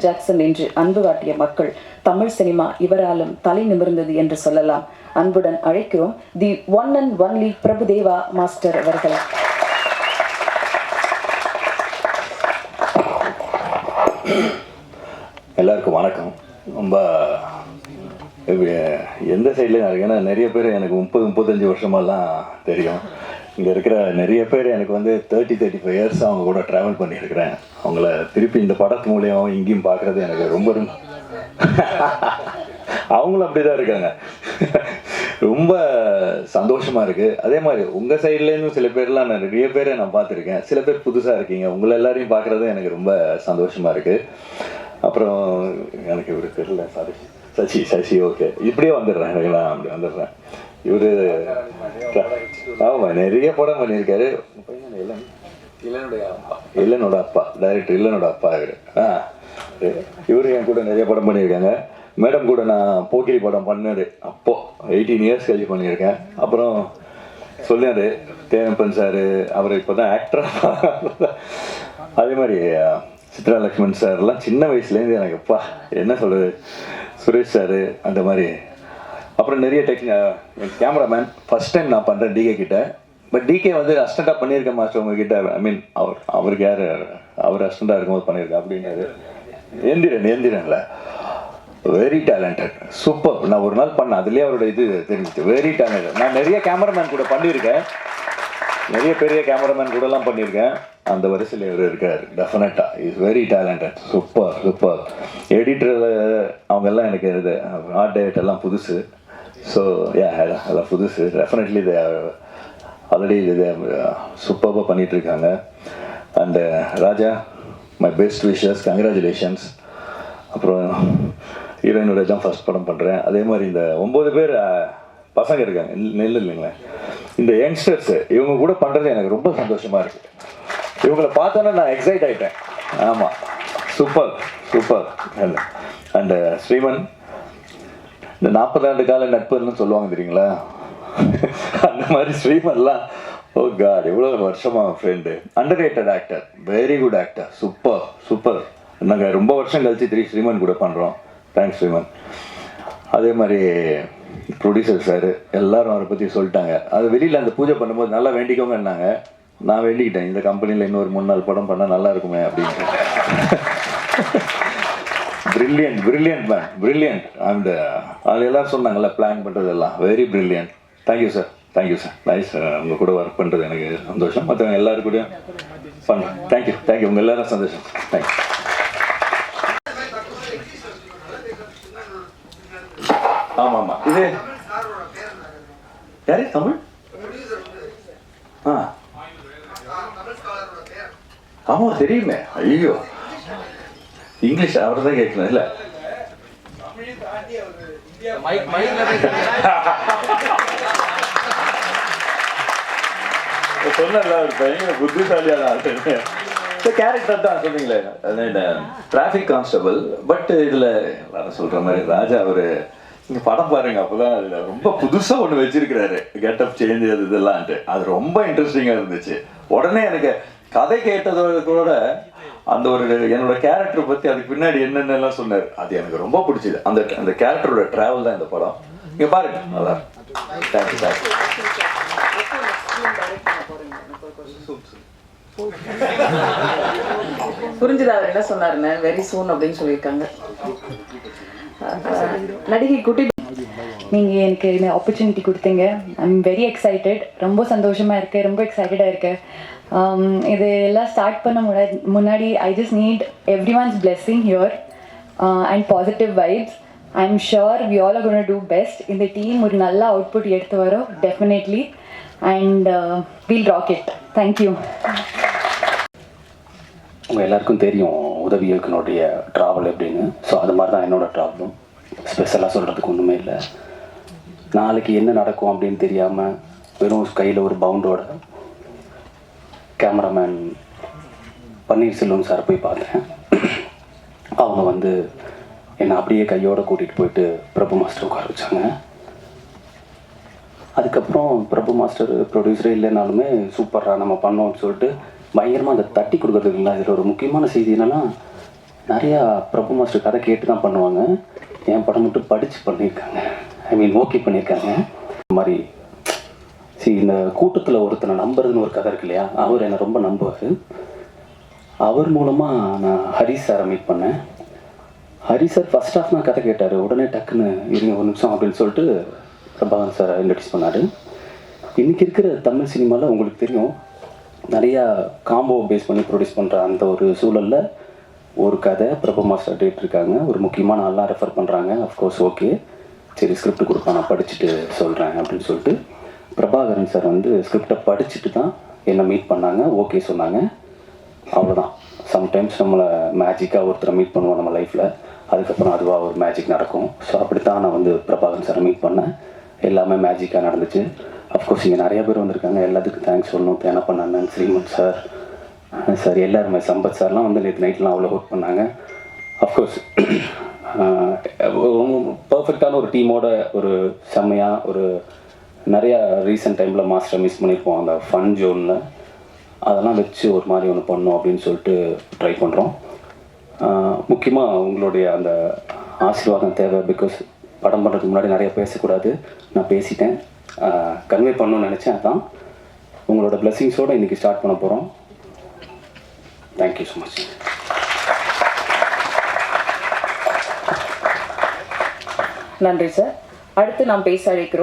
Jackson என்று அன்பு காட்டிய மக்கள் தமிழ் சினிமா இவராலும் தலை நிமிர்ந்தது என்று சொல்லலாம். அன்புடன் அழைக்கிறோம் the one and only Prabhudeva master அவர்கள். எல்லாருக்கும் வணக்கம். ரொம்ப எந்த சைட்லேயும் ஏன்னா நிறைய பேர் எனக்கு முப்பது முப்பத்தஞ்சு வருஷமெல்லாம் தெரியும். இங்கே இருக்கிற நிறைய பேர் எனக்கு வந்து தேர்ட்டி தேர்ட்டி ஃபைவ் இயர்ஸ் அவங்க கூட ட்ராவல் பண்ணியிருக்கிறேன். அவங்கள திருப்பி இந்த படத்து மூலியம் இங்கேயும் பார்க்குறது எனக்கு ரொம்ப ரொம்ப அவங்களும் அப்படி தான் இருக்காங்க. ரொம்ப சந்தோஷமாக இருக்குது அதே மாதிரி உங்கள் சைட்லேருந்து சில பேர்லாம் நான் நிறைய பேரை நான் பார்த்துருக்கேன். சில பேர் புதுசாக இருக்கீங்க. உங்களை எல்லாரையும் பார்க்குறது எனக்கு ரொம்ப சந்தோஷமாக இருக்குது அப்புறம் எனக்கு இவருக்கு தெரியல சாரி சசி சசி ஓகே. இப்படியே வந்துடுறேன் நான் அப்படி வந்துடுறேன். இவரு ஆமா நிறைய படம் பண்ணியிருக்காரு. இல்லனோட அப்பா. டைரக்டர் இல்லனோட அப்பா இவரு. ஆ இவரு என் கூட நிறைய படம் பண்ணியிருக்காங்க. மேடம் கூட நான் போக்கிரி படம் பண்ணது அப்போ. எயிட்டீன் இயர்ஸ் கழிச்சு பண்ணியிருக்கேன். அப்புறம் சொன்னாரு தேனப்பன் சார் அவர் இப்போ தான் ஆக்டராக அதே மாதிரி சித்ரா லக்ஷ்மண் சார்லாம் சின்ன வயசுலேருந்து எனக்கு அப்பா என்ன சொல்றது? சுரேஷ் சார் அந்த மாதிரி. அப்புறம் நிறைய டெக்னி கேமராமேன் ஃபஸ்ட் டைம் நான் பண்ணுறேன் டிகே கிட்ட. பட் டிகே வந்து அஸ்டண்டாக பண்ணியிருக்கேன் மாஸ்டர் உங்ககிட்ட. ஐ மீன் அவர் அவருக்கு யார் அவர் அஸ்டண்டாக இருக்கும்போது பண்ணியிருக்கேன் அப்படின்னாரு. எந்திரன் எந்திரன்ல வெரி டேலண்டட் சூப்பர் நான் ஒரு நாள் பண்ணேன் அதுலேயே அவரோட இது தெரிஞ்சிச்சு. வெரி டேலண்டட் நான் நிறைய கேமராமேன் கூட பண்ணியிருக்கேன். நிறைய பெரிய கேமராமேன் கூடலாம் பண்ணியிருக்கேன். அந்த வரிசையில் இவர் இருக்கார் டெஃபினட்டாக is very talented super super எடிட்டரில் அவங்கெல்லாம் எனக்கு இது ஆர்ட் டேட் எல்லாம் புதுசு. ஸோ யா எல்லாம் புதுசு. டெஃபினெட்லி இது ஆல்ரெடி இது சூப்பராக பண்ணிகிட்ருக்காங்க இருக்காங்க. And uh, Raja my best wishes congratulations அப்புறம் ஹீரோயினோட தான் ஃபர்ஸ்ட் படம் பண்ணுறேன் அதே மாதிரி இந்த ஒம்பது பேர் uh, பசங்க இருக்காங்க. நெல் இல்லைங்களேன் இந்த யங்ஸ்டர்ஸு இவங்க கூட பண்ணுறது எனக்கு ரொம்ப சந்தோஷமாக இருக்குது இவங்களை பார்த்தோன்னே நான் எக்ஸைட் ஆயிட்டேன். ஆமாம் சூப்பர் சூப்பர் அண்ட் ஸ்ரீமன் இந்த நாற்பது ஆண்டு கால நட்புன்னு சொல்லுவாங்க தெரியுங்களா? அந்த மாதிரி ஸ்ரீமன்லாம் oh ஓ காட் எவ்வளோ வருஷமா friend underrated actor very good actor super super நாங்கள் ரொம்ப வருஷம் கழிச்சு திரு ஸ்ரீமன் கூட பண்ணுறோம் தேங்க்ஸ் ஸ்ரீமன். அதே மாதிரி ப்ரொடியூசர் சார் எல்லாரும் அவரை பற்றி சொல்லிட்டாங்க. அது வெளியில் அந்த பூஜை பண்ணும்போது நல்லா வேண்டிக்கோங்கன்னாங்க. நான் வேண்டிக்கிட்டேன் இந்த கம்பெனியில் இன்னொரு மூணு நாள் படம் பண்ணால் நல்லா இருக்குமே அப்படின்ட்டு brilliant brilliant man brilliant and அது எல்லாம் சொன்னாங்கல்ல பிளான் பண்ணுறதெல்லாம் very brilliant thank you sir thank you sir nice உங்கள் கூட ஒர்க் பண்ணுறது எனக்கு சந்தோஷம். மற்றவங்க எல்லாரும் கூடயும் பண்ணுறேன் தேங்க்யூ தேங்க்யூ உங்கள் எல்லாரும் சந்தோஷம். தேங்க்யூ ஆமாம் ஆமாம் இது யாரு? தமிழ்? ஆ. ஆமா தெரியுமே ஐயோ இங்கிலீஷ் அவர் தான் கேட்கணும் இல்லை சொன்னல ஒரு பயங்கர புத்திசாலியான ஆள் கேரக்டர் தான் சொன்னீங்களே டிராஃபிக் கான்ஸ்டபிள் பட் இதுல சொல்ற மாதிரி ராஜா அவரு நீங்க படம் பாருங்க அப்பதான் அதுல ரொம்ப புதுசா ஒண்ணு வச்சிருக்கிறாரு கெட்டப் சேஞ்ச் அது இதெல்லாம்ட்டு அது ரொம்ப இன்ட்ரெஸ்டிங்கா இருந்துச்சு உடனே எனக்கு கதை கேட்டதோட கூட அந்த ஒரு என்னோட கேரக்டர் பத்தி அதுக்கு பின்னாடி என்னென்னலாம் சொன்னார் அது எனக்கு ரொம்ப பிடிச்சது. அந்த அந்த கேரக்டரோட டிராவல் தான் இந்த படம். இங்க பாருங்க நல்லா தேங்க்யூ தேங்க்யூ புரிஞ்சுதா அவர் என்ன சொன்னாருன்னு வெரி சூன் அப்படின்னு சொல்லியிருக்காங்க. நடிகை குட்டி நீங்க எனக்கு இந்த ஆப்பர்ச்சுனிட்டி கொடுத்தீங்க. ஐம் வெரி எக்ஸைட்டட் ரொம்ப சந்தோஷமா இருக்கு. ரொம்ப எக்ஸைட்டடா இருக்கு. Um, இது எல்லாம் ஸ்டார்ட் பண்ண முன்னாடி முன்னாடி I just need every once blessing here and positive vibes I am sure we all gonna do best இந்த டீம் ஒரு நல்ல அவுட்புட் எடுத்து வரும் definitely and we'll rock it thank you உங்கள் எல்லாருக்கும் தெரியும் உதவி இயக்குனருடைய ட்ராவல் எப்படின்னு. ஸோ அது மாதிரி தான் என்னோட ட்ராவலும் ஸ்பெஷலாக சொல்கிறதுக்கு ஒன்றுமே இல்லை. நாளைக்கு என்ன நடக்கும் அப்படின்னு தெரியாமல் வெறும் கையில் ஒரு பவுண்டோட கேமராமேன் பன்னீர்செல்வம் சார் போய் பார்த்தேன். அவங்க வந்து என்னை அப்படியே கையோடு கூட்டிகிட்டு போயிட்டு பிரபு மாஸ்டர் உட்கார வச்சாங்க. அதுக்கப்புறம் பிரபு மாஸ்டர் ப்ரொடியூசரே இல்லைனாலுமே சூப்பராக நம்ம பண்ணோம்னு சொல்லிட்டு பயங்கரமாக அந்த தட்டி கொடுக்குறதுக்குங்களா இதில் ஒரு முக்கியமான செய்தி என்னென்னா நிறையா பிரபு மாஸ்டர் கதை கேட்டு தான் பண்ணுவாங்க. என் படம் மட்டும் படித்து பண்ணியிருக்காங்க. ஐ மீன் ஓகே பண்ணியிருக்காங்க. இந்த மாதிரி சரி இந்த கூட்டத்தில் ஒருத்தனை நம்புறதுன்னு ஒரு கதை இருக்கு இல்லையா? அவர் என்னை ரொம்ப நம்புவார். அவர் மூலமாக நான் ஹரிஷ் சாரை மீட் பண்ணேன். ஹரிஷ் சார் ஃபஸ்ட் ஆஃப் நான் கதை கேட்டார். உடனே டக்குன்னு இருங்க ஒரு நிமிஷம் அப்படின்னு சொல்லிட்டு பிரபாகரன் சார் இன்ட்ரடியூஸ் பண்ணார். இன்றைக்கி இருக்கிற தமிழ் சினிமாவில் உங்களுக்கு தெரியும் நிறையா காம்போ பேஸ் பண்ணி ப்ரொடியூஸ் பண்ணுற அந்த ஒரு சூழலில் ஒரு கதை பிரபு மாஸ்டர் டேட் இருக்காங்க. ஒரு முக்கியமான ஆளாக ரெஃபர் பண்ணுறாங்க அஃப்கோர்ஸ் ஓகே சரி ஸ்கிரிப்ட் கொடுப்பா நான் படிச்சுட்டு சொல்கிறேன் அப்படின்னு சொல்லிட்டு பிரபாகரன் சார் வந்து ஸ்கிரிப்டை படிச்சுட்டு தான் என்னை மீட் பண்ணாங்க. ஓகே சொன்னாங்க. அவ்வளோதான் சம்டைம்ஸ் நம்மளை மேஜிக்காக ஒருத்தரை மீட் பண்ணுவோம் நம்ம லைஃப்பில் அதுக்கப்புறம் அதுவாக ஒரு மேஜிக் நடக்கும். ஸோ அப்படித்தான் நான் வந்து பிரபாகரன் சாரை மீட் பண்ணேன். எல்லாமே மேஜிக்காக நடந்துச்சு. அஃப்கோர்ஸ் இங்கே நிறைய பேர் வந்திருக்காங்க. எல்லாத்துக்கும் தேங்க்ஸ் சொல்லணும். என்ன அண்ணன் ஸ்ரீமன் சார் சார் எல்லாருமே சம்பத் சார்லாம் வந்து நேற்று நைட்லாம் அவ்வளோ ஒர்க் பண்ணாங்க. அஃப்கோர்ஸ் பர்ஃபெக்டான ஒரு டீமோட ஒரு செம்மையாக ஒரு நிறையா ரீசெண்ட் டைமில் மாஸ்டர் மிஸ் பண்ணியிருப்போம் அந்த ஃபன் ஜோனில் அதெல்லாம் வச்சு ஒரு மாதிரி ஒன்று பண்ணோம் அப்படின்னு சொல்லிட்டு ட்ரை பண்ணுறோம் முக்கியமாக உங்களுடைய அந்த ஆசீர்வாதம் தேவை பிகாஸ் படம் பண்ணுறதுக்கு முன்னாடி நிறைய பேசக்கூடாது. நான் பேசிட்டேன். கன்வே பண்ணணும்னு நினச்சேன் அதான். உங்களோட பிளெஸிங்ஸோடு இன்றைக்கி ஸ்டார்ட் பண்ண போகிறோம் தேங்க்யூ ஸோ மச் நன்றி சார் அடுத்து நாம் பேச அழைக்கிறோம்